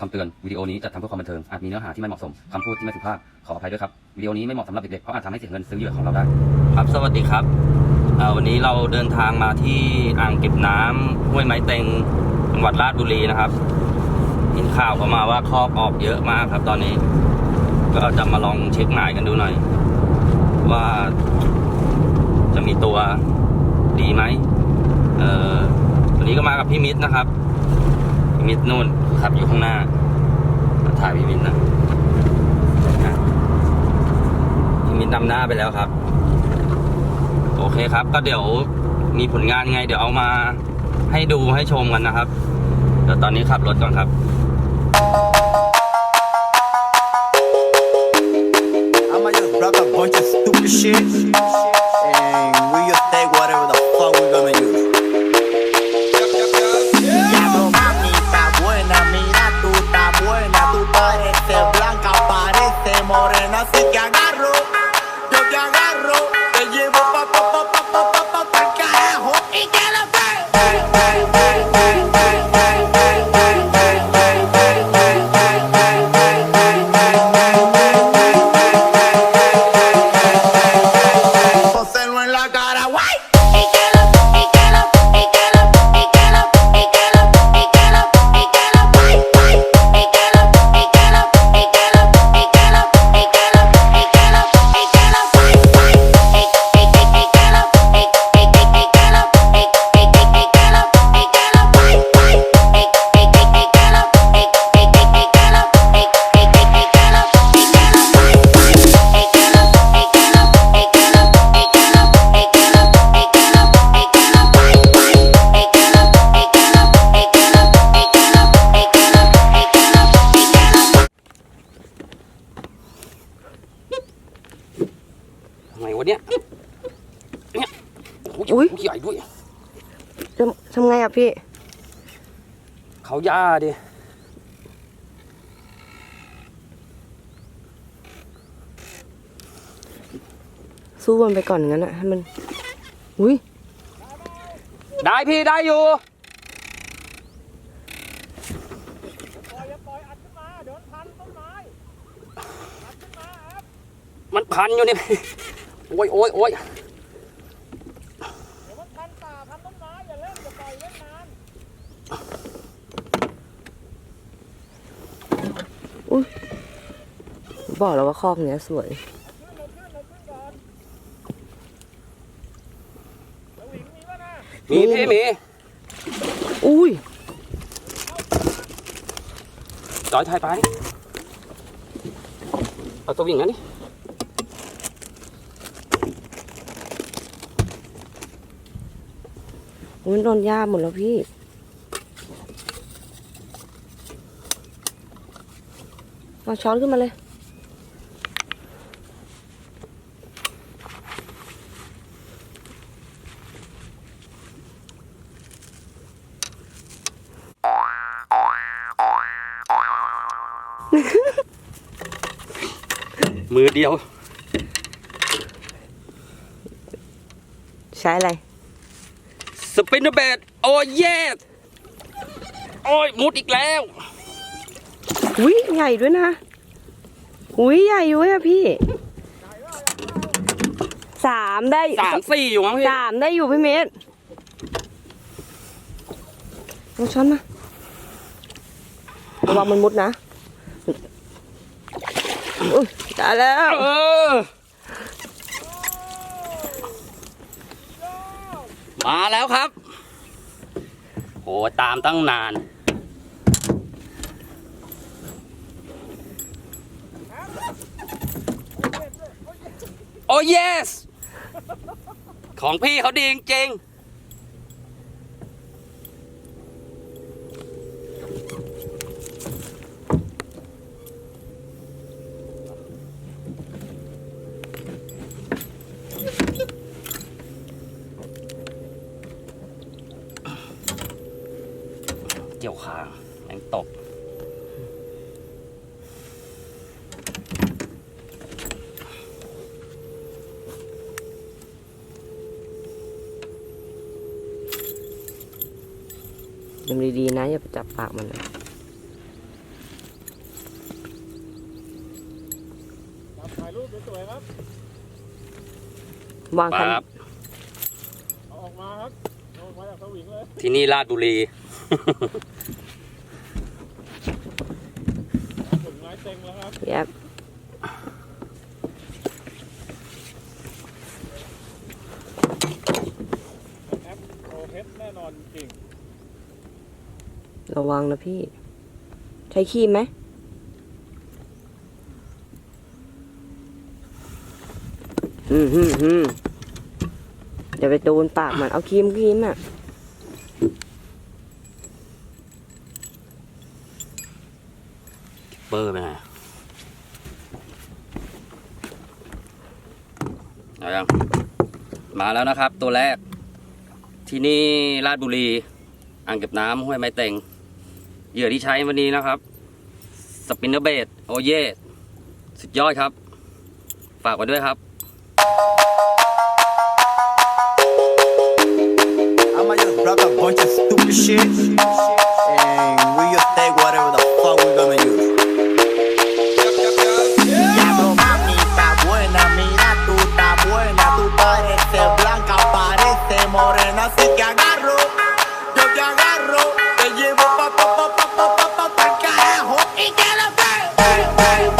คำเตือนวิดีโอนี้จะทำเพื่อความบันเทิงอาจมีเนื้อหาที่ไม่เหมาะสมคำพูดที่ไม่สุภาพขออภัยด้วยครับวิดีโอนี้ไม่เหมาะสำหรับเด็กๆเพราะอาจทำให้เสียเงินซื้อเหยื่อของเราได้ ครับสวัสดีครับวันนี้เราเดินทางมาที่อ่างเก็บน้ำห้วยไม้เต็งจังหวัดราชบุรีนะครับเห็ข่าวเข้ามาว่าครอบออกเยอะมากครับ ตอนนี้ ก็จะมาลองเช็คหน่ายกันดูหน่อย ว่าจะมีตัวดีไหมวันนี้ก็มากับพี่มิตรนะครับ พี่มิตรนู่นขับอยู่ข้างหน้าถ่ายพี่มิตรนะพี่มิตรนำหน้าไปแล้วครับ โอเคครับ ก็เดี๋ยวมีผลงานไง เดี๋ยวเอามาให้ดูให้ชมกันนะครับ เดี๋ยวตอนนี้ขับรถก่อนครับเอามาอยู่รับกับบอลจะสตูดิโอ ทำไงอะพี่ เขาย่าดิ สู้มันไปก่อนงั้นอะให้มัน อุ้ยได้พี่ได้อยู่ มันพันอยู่นี่ โอ้ยโอ้ยโอ้ย บอกแล้วว่าคอกเนี้ยสวยมีพี่มีอุ้ยจอยถ่ายไปเอาตัววิ่งนะนี่อุ้ยโดนย่าหมดแล้วพี่มาช้อนขึ้นมาเลย มือเดียว ใช้อะไร สปินเนอร์เบดโอ้ยเยสโอ้ยมุดอีกแล้วอุ้ยใหญ่ด้วยนะ อุ้ยใหญ่ด้วยอะพี่สามได้สามสี่อยู่มั้งพี่สามได้อยู่พี่เมธเอาช้อนมาระวังมันมุดนะ อุ้ยตายแล้ว เออ มาแล้วครับ โห ตามตั้งนาน โอ้ yes ของพี่เขาดีจริงๆ ขาแม่งตก ดึงดีๆนะ อย่าไปจับปากมันนะถ่ายรูปสวยๆครับ วางครับออกมาครับออกมาจากสวิงเลย ที่นี่ลาดบุรี ถึงไม้เต็งแล้วครับแย็บแอปโอเพชแน่นอนจริง ระวังนะพี่ ใช้ครีมไหม อืมฮึมฮึมเดี๋ยวไปโดนปากมัน เอาครีมครีมอะ เปอร์นเอายังมาแล้วนะครับ ตัวแรก ที่นี่ราชบุรี อ่างเก็บน้ำห้วยไม้เต็ง เหยื่อที่ใช้วันนี้นะครับ สปินเนอร์เบดโอเย่สุดยอดครับ ฝากไว้ด้วยครับ I'm a young brother, boy, just stupid shit. body.